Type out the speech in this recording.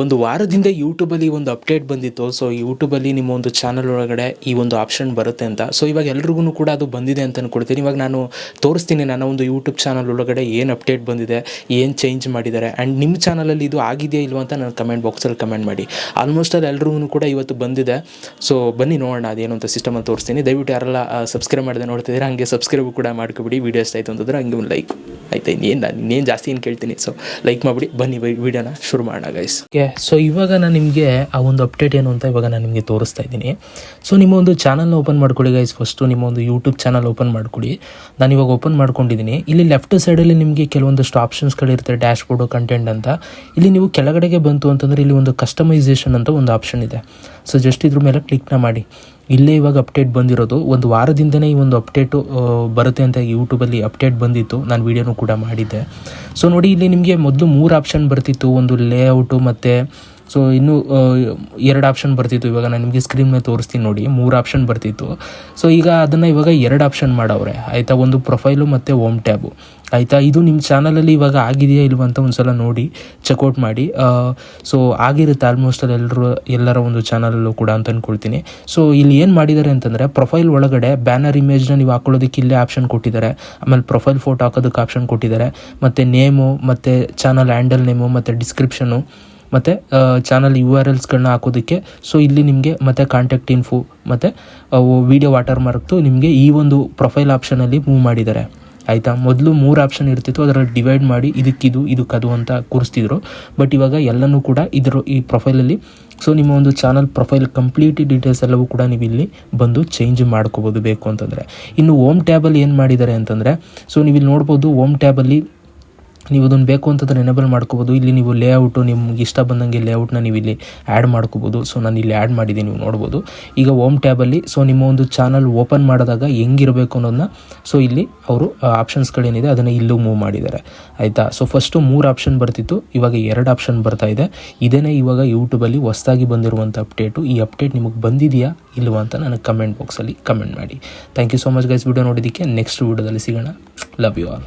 ಒಂದು ವಾರದಿಂದ ಯೂಟ್ಯೂಬಲ್ಲಿ ಒಂದು ಅಪ್ಡೇಟ್ ಬಂದಿತ್ತು. ಸೊ ಯೂಟ್ಯೂಬಲ್ಲಿ ನಿಮ್ಮ ಒಂದು ಚಾನಲ್ ಒಳಗಡೆ ಈ ಒಂದು ಆಪ್ಷನ್ ಬರುತ್ತೆ ಅಂತ. ಸೊ ಇವಾಗ ಎಲ್ರಿಗೂ ಕೂಡ ಅದು ಬಂದಿದೆ ಅಂತ ಅನ್ಕೊಳ್ತೀನಿ ಇವಾಗ ನಾನು ತೋರಿಸ್ತೀನಿ ನನ್ನ ಒಂದು ಯೂಟ್ಯೂಬ್ ಚಾನಲ್ ಒಳಗಡೆ ಏನು ಅಪ್ಡೇಟ್ ಬಂದಿದೆ, ಏನು ಚೇಂಜ್ ಮಾಡಿದ್ದಾರೆ ಆ್ಯಂಡ್ ನಿಮ್ಮ ಚಾನಲಲ್ಲಿ ಇದು ಆಗಿದೆಯಾ ಇಲ್ವ ಅಂತ ನಾನು ಕಮೆಂಟ್ ಬಾಕ್ಸಲ್ಲಿ ಕಮೆಂಟ್ ಮಾಡಿ. ಆಲ್ಮೋಸ್ಟ್ ಅಲ್ಲಿ ಎಲ್ರಿಗೂ ಕೂಡ ಇವತ್ತು ಬಂದಿದೆ. ಸೊ ಬನ್ನಿ ನೋಡೋಣ ಅದೇನು ಅಂತ ಸಿಸ್ಟಮಲ್ಲಿ ತೋರಿಸ್ತೀನಿ. ದಯವಿಟ್ಟು ಯಾರೆಲ್ಲ ಸಬ್ಸ್ಕ್ರೈಬ್ ಮಾಡಿದೆ ನೋಡ್ತಿದ್ದೀರಾ, ಹಂಗೆ ಸಬ್ಸ್ಕ್ರೈಬ್ ಕೂಡ ಮಾಡ್ಕೊಬಿಡಿ. ವೀಡಿಯೋ ಆಯಿತು ಅಂತಂದ್ರೆ ಹಂಗೆ ಒಂದು ಲೈಕ್ ಆಯ್ತಾ, ಇನ್ನೇನು ನಾನು ಇನ್ನೇನು ಜಾಸ್ತಿ ಏನು ಕೇಳ್ತೀನಿ. ಸೊ ಲೈಕ್ ಮಾಡಿಬಿಡಿ, ಬನ್ನಿ ವಿಡಿಯೋನ ಶುರು ಮಾಡೋಣ ಗೈಸ್ ಓಕೆ ಸೊ ಇವಾಗ ನಾನು ನಿಮಗೆ ಆ ಒಂದು ಅಪ್ಡೇಟ್ ಏನು ಅಂತ ಇವಾಗ ನಾನು ನಿಮಗೆ ತೋರಿಸ್ತಾ ಇದ್ದೀನಿ. ಸೊ ನಿಮ್ಮ ಒಂದು ಚಾನಲ್ನ ಓಪನ್ ಮಾಡ್ಕೊಳ್ಳಿ ಗೈಸ್ ಫಸ್ಟು ನಿಮ್ಮ ಒಂದು ಯೂಟ್ಯೂಬ್ ಚಾನಲ್ ಓಪನ್ ಮಾಡ್ಕೊಳ್ಳಿ. ನಾನು ಇವಾಗ ಓಪನ್ ಮಾಡ್ಕೊಂಡಿದ್ದೀನಿ. ಇಲ್ಲಿ ಲೆಫ್ಟ್ ಸೈಡಲ್ಲಿ ನಿಮಗೆ ಕೆಲವೊಂದಷ್ಟು ಆಪ್ಷನ್ಸ್ಗಳಿರುತ್ತೆ ಡ್ಯಾಶ್ ಬೋರ್ಡು ಕಂಟೆಂಟ್ ಅಂತ. ಇಲ್ಲಿ ನೀವು ಕೆಳಗಡೆಗೆ ಬಂತು ಅಂತಂದರೆ ಇಲ್ಲಿ ಒಂದು ಕಸ್ಟಮೈಸೇಷನ್ ಅಂತ ಒಂದು ಆಪ್ಷನ್ ಇದೆ. ಸೊ ಜಸ್ಟ್ ಇದ್ರ ಮೇಲೆ ಕ್ಲಿಕ್ನ ಮಾಡಿ. ಇಲ್ಲೇ ಇವಾಗ ಅಪ್ಡೇಟ್ ಬಂದಿರೋದು. ಒಂದು ವಾರದಿಂದನೇ ಈ ಒಂದು ಅಪ್ಡೇಟು ಬರುತ್ತೆ ಅಂತ ಯೂಟ್ಯೂಬಲ್ಲಿ ಅಪ್ಡೇಟ್ ಬಂದಿತ್ತು. ನಾನು ವೀಡಿಯೋನು ಕೂಡ ಮಾಡಿದ್ದೆ. ಸೊ ನೋಡಿ, ಇಲ್ಲಿ ನಿಮಗೆ ಮೊದಲು ಮೂರು ಆಪ್ಷನ್ ಬರ್ತಿತ್ತು. ಒಂದು ಲೇಔಟು ಮತ್ತು ಸೊ ಇನ್ನೂ ಎರಡು ಆಪ್ಷನ್ ಬರ್ತಿತ್ತು. ಇವಾಗ ನಾನು ನಿಮಗೆ ಸ್ಕ್ರೀನ್ ಮೇಲೆ ತೋರಿಸ್ತೀನಿ ನೋಡಿ. ಮೂರು ಆಪ್ಷನ್ ಬರ್ತಿತ್ತು. ಸೊ ಈಗ ಅದನ್ನು ಇವಾಗ ಎರಡು ಆಪ್ಷನ್ ಮಾಡವ್ರೆ. ಆಯಿತಾ? ಒಂದು ಪ್ರೊಫೈಲು ಮತ್ತು ಓಮ್ ಟ್ಯಾಬು ಆಯಿತಾ? ಇದು ನಿಮ್ಮ ಚಾನಲಲ್ಲಿ ಇವಾಗ ಆಗಿದೆಯಾ ಇಲ್ವ ಅಂತ ಒಂದು ಸಲ ನೋಡಿ ಚೆಕ್ಔಟ್ ಮಾಡಿ. ಸೊ ಆಗಿರುತ್ತೆ ಆಲ್ಮೋಸ್ಟ್ ಅಲ್ಲಿ ಎಲ್ಲರೂ ಎಲ್ಲರ ಒಂದು ಚಾನಲಲ್ಲೂ ಕೂಡ ಅಂತ ಅಂದ್ಕೊಳ್ತೀನಿ ಸೊ ಇಲ್ಲಿ ಏನು ಮಾಡಿದ್ದಾರೆ ಅಂತಂದರೆ ಪ್ರೊಫೈಲ್ ಒಳಗಡೆ ಬ್ಯಾನರ್ ಇಮೇಜ್ನ ನೀವು ಹಾಕೊಳ್ಳೋದಕ್ಕೆ ಇಲ್ಲೇ ಆಪ್ಷನ್ ಕೊಟ್ಟಿದ್ದಾರೆ. ಆಮೇಲೆ ಪ್ರೊಫೈಲ್ ಫೋಟೋ ಹಾಕೋದಕ್ಕೆ ಆಪ್ಷನ್ ಕೊಟ್ಟಿದ್ದಾರೆ. ಮತ್ತು ನೇಮು ಮತ್ತು ಚಾನಲ್ ಹ್ಯಾಂಡಲ್ ನೇಮು ಮತ್ತು ಡಿಸ್ಕ್ರಿಪ್ಷನು ಮತ್ತು ಚಾನಲ್ ಯು ಆರ್ ಎಲ್ಸ್ಗಳನ್ನ ಹಾಕೋದಕ್ಕೆ. ಸೊ ಇಲ್ಲಿ ನಿಮಗೆ ಮತ್ತು ಕಾಂಟ್ಯಾಕ್ಟ್ ಇನ್ಫೋ ಮತ್ತು ವಿಡಿಯೋ ವಾಟರ್ ಮಾರ್ಕ್ತು ನಿಮಗೆ ಈ ಒಂದು ಪ್ರೊಫೈಲ್ ಆಪ್ಷನಲ್ಲಿ ಮೂವ್ ಮಾಡಿದ್ದಾರೆ. ಆಯಿತಾ? ಮೊದಲು ಮೂರು ಆಪ್ಷನ್ ಇರ್ತಿತ್ತು, ಅದರಲ್ಲಿ ಡಿವೈಡ್ ಮಾಡಿ ಇದಕ್ಕಿದು ಇದಕ್ಕದು ಅಂತ ಕೂರಿಸ್ತಿದ್ರು. ಬಟ್ ಇವಾಗ ಎಲ್ಲನೂ ಕೂಡ ಇದರ, ಈ ಪ್ರೊಫೈಲಲ್ಲಿ ಸೊ ನಿಮ್ಮ ಒಂದು ಚಾನಲ್ ಪ್ರೊಫೈಲ್ ಕಂಪ್ಲೀಟ್ ಡೀಟೇಲ್ಸ್ ಎಲ್ಲವೂ ಕೂಡ ನೀವು ಇಲ್ಲಿ ಬಂದು ಚೇಂಜ್ ಮಾಡ್ಕೋಬೋದು ಬೇಕು ಅಂತಂದರೆ. ಇನ್ನು ಓಮ್ ಟ್ಯಾಬಲ್ಲಿ ಏನು ಮಾಡಿದ್ದಾರೆ ಅಂತಂದರೆ ಸೊ ನೀವು ಇಲ್ಲಿ ನೋಡ್ಬೋದು ಓಮ್ ಟ್ಯಾಬಲ್ಲಿ ನೀವು ಅದನ್ನು ಬೇಕು ಅಂತಂದ್ರೆ ಎನೇಬಲ್ ಮಾಡ್ಕೋಬೋದು. ಇಲ್ಲಿ ನೀವು ಲೇಔಟು ನಿಮ್ಗೆ ಇಷ್ಟ ಬಂದಂಗೆ ಲೇಔಟ್ನ ನೀವು ಇಲ್ಲಿ ಆ್ಯಡ್ ಮಾಡ್ಕೋಬೋದು. ಸೊ ನಾನು ಇಲ್ಲಿ ಆ್ಯಡ್ ಮಾಡಿದ್ದೀನಿ ನೀವು ನೋಡ್ಬೋದು. ಈಗ ಓಮ್ ಟ್ಯಾಬಲ್ಲಿ ಸೊ ನಿಮ್ಮ ಒಂದು ಚಾನಲ್ ಓಪನ್ ಮಾಡಿದಾಗ ಹೆಂಗಿರಬೇಕು ಅನ್ನೋದನ್ನ ಸೊ ಇಲ್ಲಿ ಅವರು ಆಪ್ಷನ್ಸ್ಗಳೇನಿದೆ ಅದನ್ನು ಇಲ್ಲೂ ಮೂವ್ ಮಾಡಿದ್ದಾರೆ. ಆಯಿತಾ? ಸೊ ಫಸ್ಟು ಮೂರು ಆಪ್ಷನ್ ಬರ್ತಿತ್ತು. ಇವಾಗ ಎರಡು ಆಪ್ಷನ್ ಬರ್ತಾ ಇದೆ. ಇದೇನೇ ಇವಾಗ ಯೂಟ್ಯೂಬಲ್ಲಿ ಹೊಸದಾಗಿ ಬಂದಿರುವಂಥ ಅಪ್ಡೇಟು ಈ ಅಪ್ಡೇಟ್ ನಿಮಗೆ ಬಂದಿದೆಯಾ, ಇಲ್ವಾ ಅಂತ ನನಗೆ ಕಮೆಂಟ್ ಬಾಕ್ಸಲ್ಲಿ ಕಮೆಂಟ್ ಮಾಡಿ. Thank you so much guys video ನೋಡಿದ್ದಕ್ಕೆ ನೆಕ್ಸ್ಟ್ ವಿಡಿಯೋದಲ್ಲಿ ಸಿಗೋಣ. Love you all